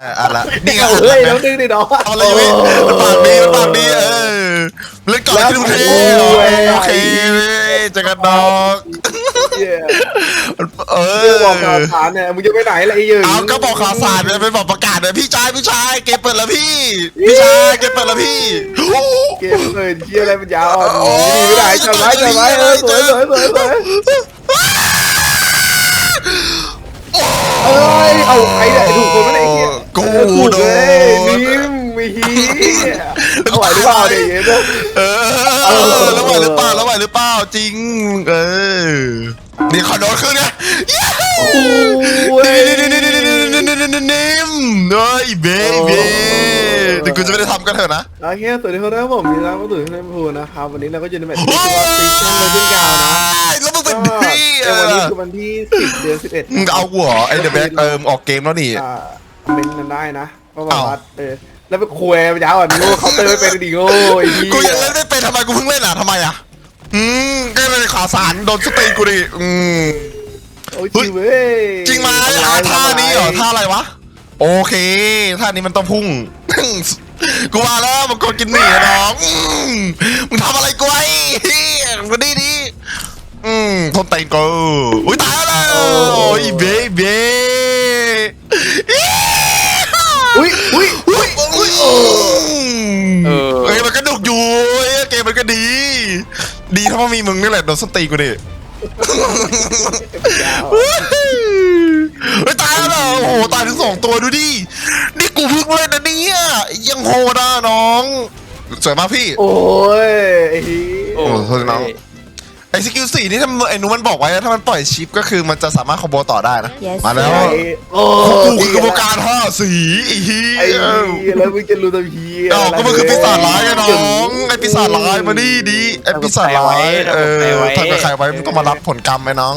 เออเอะไรนี่ไงเอาเฮ้ยแล้วดึงดิน้อง เอาเลยพี่มันปากดีมันปากดีเออเล่นก่อนที่ดูเท่โอเคเจอกันน้องเหี้ยเอเรื่องบอกอข่าวสารเนี่ยมึงจะไปไหนล่ะไอ้ยืนเอาก็บอกข่าวสารเลยเป็นบอกประกาศเลยพี่ชายพี่ชายเกมเปิดแล้วพี่พี่ชายเกมเปิดแล้วพี่เกมเปิดเชี่ยอะไรมันยาวอ่อนหนีไม่ได้จับไว้จับไว้เออสวยสวยสวยสวยเอ้ยเอาใครเนี่ยถูกคนไม่ได้ไอ้เหี้ย กูโดนนิ่มมีอล่อยหรือเปล่าเนี่ยเออแล้วไหวหรือเปล่าแล้วไหวหรือเปล่าจริง เออนี่ขอโดนขึ้นนะนิ่มเฮ้ยเบบี้แต่กูจะไม่ได้ทำกันเถอะนะโอเคสวัสดีครับผมมีร้านก็ตื่นให้พูนะครับ วันนี้เราก็จะในแมตช์ที่ว่าซีซั่นเลยขึ้นกาวนะแล้วมึงเป็นพี่วันนี้คือวันที่10เดือน11เอาหัวไอเดอะแบ็กเติมออกเกมแล้วนี่ เมนต์กันได้นะก็บอกอ้าวว่าเออแล้วไปคุยมันยาวอะโง่เขาน์เตอร์ไม่เป็นดีโง่ไอ้ที่กูยังเล่นไม่เป็นทำไมกูเพิ่งเล่นอะทำไมอะ อืมก็เลยขาสารโดนสตีนกูดิอืม โอ้ยจริงเว้ยจริงไหมอะท่านี้เหรอท่าอะไรวะ โอเคท่านี้มันต้องพุ่ง กูมาแล้วมันกดกินหมี่อะน้องอืมมึงทำอะไรกูไอ้เหี้ยมึงดีดีอืมทนเตนกูอุ้ยตายแล้วโอ้ยเบเบ อุ้ยอุ้ย อุ้ยอุ้ยเออเฮ้ยมันก็ดุกอยู่ เฮ้ยเกมมันก็ดี ดีถ้ามันมีมึงนี่แหละโดนสตีกูดิยาวเฮ้ยตายแล้วเหรอโอ้โหตายถึงสองตัวดูดิ นี่กูเพิ่งเล่นนะเนี่ยยังโหดอะน้อง สวยมากพี่ โอ้ยไอ้ที่โอ้โหน้อง ไอสกิลสี่นี่ถ้าไอ้นุมันบอกไว้ถ้ามันปล่อยชิปก็คือมันจะสามารถคอมโบต่อได้นะ Yes มาแล้วโอ้กูคือกรรมการห้าสีไอ้เหี้ไอ้ยเหี้ยแล้วมึงจะรู้ตัวเหี้ยอ้าวก็มันคือปีศาจร้ายไงน้องไอปีศาจร้ายมาดิดิไอปีศาจร้ายเออถ้าเกิดใครไว้มึงต้องมารับผลกรรมไหมน้อง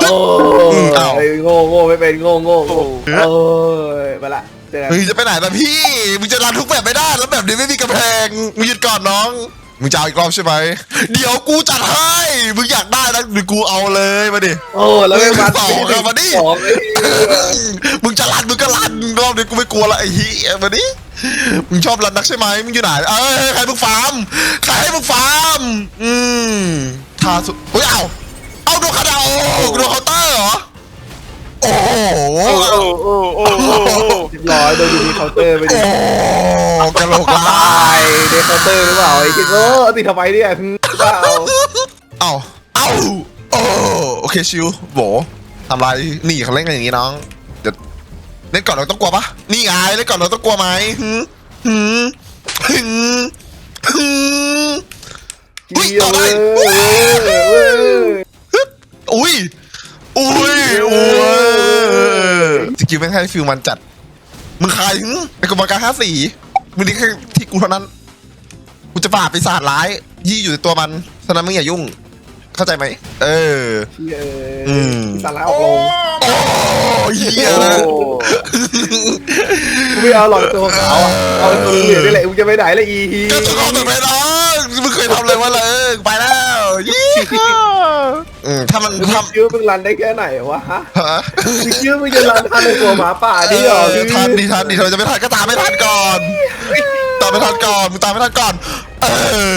โอ้อ้าวยโง่โง่ไม่เป็นโง่โง่โง่โอ้ยไปละเจอกันเฮ้ยจะไปไหนล่ะพี่มึงจะรันทุกแบบไม่ได้แล้วแบบนี้ไม่มีกำแพงมึงหยุดก่อนน้อง มึงจะเอาอีกรอบใช่ไหม เดี๋ยวกูจัดให้ มึงอยากได้นะหรือกูเอาเลยมาดิ โอ้แล้วไม่มาสองอะมาดิสองไอ้เหี้ยมึงจะรันมึงก็รันรอบนี้กูไม่กลัวละไอ้เหี้ยมาดิ มึงชอบรันนักใช่ไหมมึงอยู่ไหน เอ้ยใครมึงฟาร์ม ใครให้มึงฟาร์ม อืมทาสุดเฮ้ยเอา เอาโดนคาดาโอ้โดนเคาน์เตอร์เหรอ โอ้โหโอ้โอ้โอ้โอ้โอ้เรียบร้อยโดนยูนีเคาน์เตอร์ไปดิโอ้กระโหลกลาตายยเดนเคาน์เตอร์หรือเปล่าไอ้คิดว่าติดทำไมเนี่ยหึเปล่าเอ้าเอ้าโอ้โอเคชิวโบทำไรนี่เขาเล่นกันอย่างนี้น้องเดี๋ยวเล่นก่อนเราต้องกลัวปะนี่ไงเล่นก่อนเราต้องกลัวไหมหืมหืมหืมหืม อุ๊ยเกี่ยวต่อได้เลยเว้ยอุ้ย อุ้ย อุ้ ยสกิลแม่งให้ฟิลมันจัด มึงใครหึไอ้กรรมการห้าสี่มึงนี่แค่ที่กูเท่านั้น กูจะปราบปีศาจร้าย ยี่อยู่ในตัวมันฉะนั้นมึงอย่ายุ่ง เข้าใจไหม เออเชี่ยอืม สาระออกลงโอ้ยเหี้ยโอ้นะกูไม่เอาหรอกตัวขาวอะเอาตัวเหลืองนี่แหละมึงจะไปไหนละอีฮีก็จะขอแต่ไปน้องมึงเคยทำอะไรวะเลย ไปแล้วยี่อื มถ้ามันมึงทำคิดว่ามึงรันได้แค่ไหนวะฮะฮะมึงคิดว่ามึงจะรันทันในตัวหมาป่าดิเหรอเออทันดีทันดีเธอจะไม่ทันก็ตามไม่ทันก่อนตามไม่ทันก่อนมึงตามไม่ทันก่อน เอ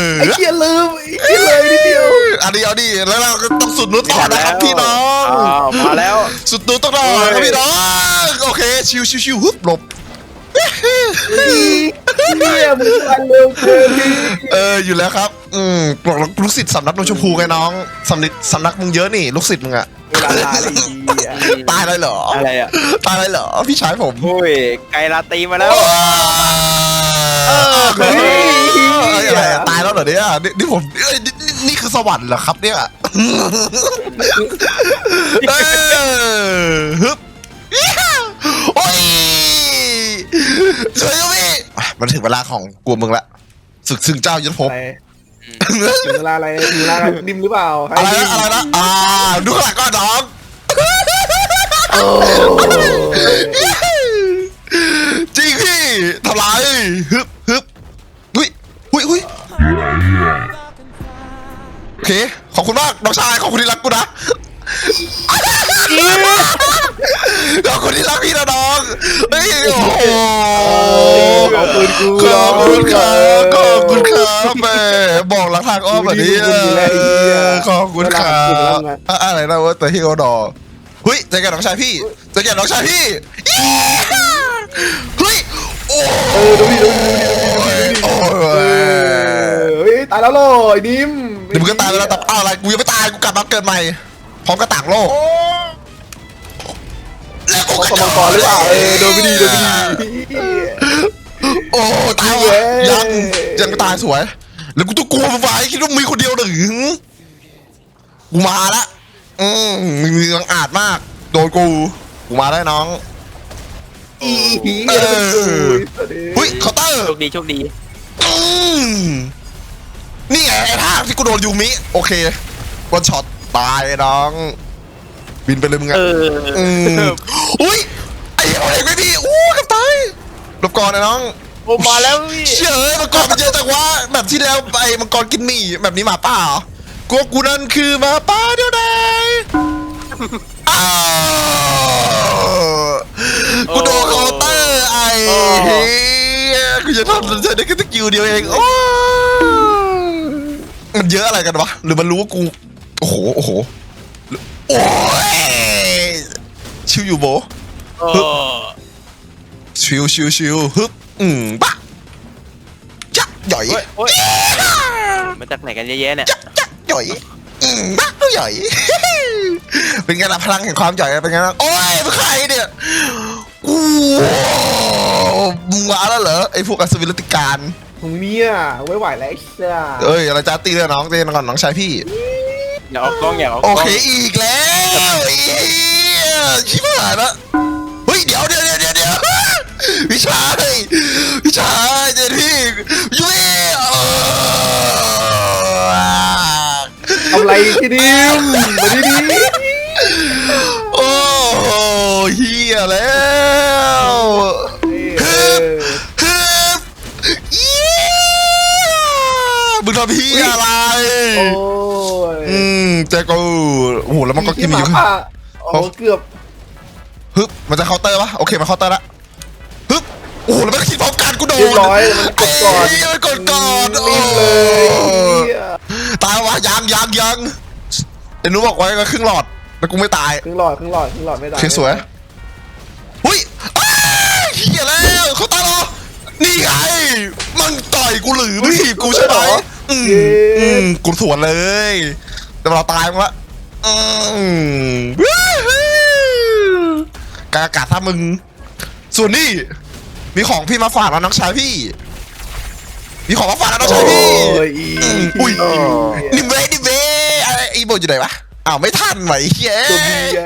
อไอ้เหี้ยลืมไอ้เหี้ยเลยนิดเดียวอันนี้เอาดิแล้วเราก็ต้องสุดนุชต่อนะครับพี่น้องอ้าวมาแล้ว สุดนุชต้องรอครับพี่น้องโอเคชิวชิวชิวฮึบหลบ เนี่ยมึงรันเร็วเกินพี่เอออยู่แล้วครับ อืมบอกแล้วลูกศิษย์สำนักนนชมพูไงน้องสำนักสำนักมึงเยอะนี่ลูกศิษย์มึงอะเวลาตายเลยอีอะตายเลยเหรออะไรอะตายเลยเหรอพี่ชายผมโอ้ยไก่ลาตีมาแล้ว เออเฮ้ย อะไรอะตายแล้วเหรอเนี่ยนี่นี่ผมเอ้ยนี่นี่นี่คือสวรรค์เหรอครับเนี่ยเออฮึบ มันถึงเวลาของกลัวมึงละศึกซึ่งเจ้ายุทธภพ อะไรถึงเวลาอะไรถึงเวลาดิมหรือเปล่าใครอะไรดินะมอะไรนะอ่าดูข้างหลังก่อนน้องโอ้จริงพี่ทำไรฮึบฮึบหุ้ยหุ้ยหุ้ยโอเค ขอบคุณมาก น้องชาย ขอบคุณที่รักกูนะ ขอบคุณที่รักพี่นะน้อง เฮ้ย โอ้โหขอบ คุณกูขอบคุณครับขอบคุณครับแหมบอกหลักทางอ้อมแบบนี้ขอบคุณครับอะอะไรนะว่าแต่ที่เขาดอเฮ้ยเจอกันน้องชายพี่เจอกันน้องชายพี่เย้เฮ้ยโอ้เออดูดิดูดิดูดิยโอ้เอยอเฮ้ยตายแล้วโลไอ้นิ่มเดี๋ยวมึงก็ตายไปแล้วแต่อ้าวอะไรกูยังไม่ตายกูกลับมาเกิดใหม่พร้อมกระต่างโลกแล้วกูเขาก็สมองกรหรือเปล่าเออโดนไม่ดีโดนไม่ดีโอ้ตายวะยังยังไม่ตายสวย แล้วกูต้องกลัวมันไว้คิดว่ามีคนเดียวหรือกูมาละอืมมึงมีบังอาจมาก โดนกู กูมาได้น้องอีหีเออเฮ้เฮ้ยยเคาน์เตอร์โชคดีโชคดีอืมนี่ไงไอ้ท่าที่กูโดนยูมิ โอเควันช็อตตายน้อง บินไปเลยมึงอะเอออืมอุ้ยไอ้เอาเด็กไม่ดีอู้กับตายหลบก่อนนะน้อง โอ้มาแล้วพี่เชื่อเอ้ยมังกรมันเยอะจังวะแบบที่แล้วไอ้มังกรกินหมี่แบบนี้หมาป่าเหรอกูว่ากูนั่นคือหมาป่าเดียวดายอ้าวกูโดนเคาน์เตอร์ไอ้เฮียกูจะทำจะได้แค่สกิลเดียวเองโอ้มันเยอะอะไรกันวะหรือมันรู้ว่ากูโอ้โหโอ้โหโอ้ยชิวอยู่โบโอ้ชิวชิวชิวฮึบ อืมปะจักหย่อยโอ้ยโอ้ย มาจากไหนกันเยอะแยะเนี่ยจักจักหย่อยอืมปะหย่อย เป็นไงล่ะพลังแห่งความหย่อยเป็นไงล่ะโอ้ยเป็นใครเนี่ยอู้มึงมาแล้วเหรอไอ้พวกอัศวินรัตติการของเนี่ยไว้ไหวแล้วไอ้เชี่ยเอ้ยอะไรจ้าตีเลยน้องเต้นก่อนน้องชายพี่ อย่าออกกล้องอย่าออกกโอล้องเคอีกแล้วเหี้ยชิบหายละเฮ้ยเดี๋ยวเดี๋ยวเดี๋ยวเดี๋ยวเดี๋ยวพี่ชาย พี่ชายเดี๋ยวพี่ยุ้ยเออทำอะไรที่นิ่มมาดีดีโอ้โหเฮียแล้วเออฮึบเยี่ยมึงทำพี่อะไรโอ้ยอืมเจ๊กูโอ้โหแล้วมันก็กินหอมายู่ป่าโอ้เกือบฮึบมันจะเคาน์เตอร์ปะโอเค มันเคาน์เตอร์ละฮึบ โอ้โหแล้วมันก็คิดพร้อมกันกูโดนเรียบร้อยมันกดก่อน เยมันกดก่อนนิ่มเลยโอ้เหี้ยตายวะยังยังยังไอ้หนูบอกไว้ก็ครึ่งหลอดแล้วกูไม่ตายครึ่งหลอดครึ่งหลอดครึ่งหลอดไม่ได้โอเคสวยหุ้ยอ้าวเฮียแล้วเขาตายเหรอนี่ไงมันต่อยกูหรือไม่ถีบกูใช่ไหมอืมอืมกูสวนเลย แต่เราตายมั้งละอืมวู้ฮู้กากอากาศถ้ามึง ส่วนนี่ มีของพี่มาฝากแล้วน้องชายพี่ มีของมาฝากแล้วน้องชายพี่โอ้ยอีอืมอุ้ยนิเวนิเวไอ้ไอ้โบอยู่ไหนวะอ้าวไม่ทันไหวเฮ้ยตัวบีไง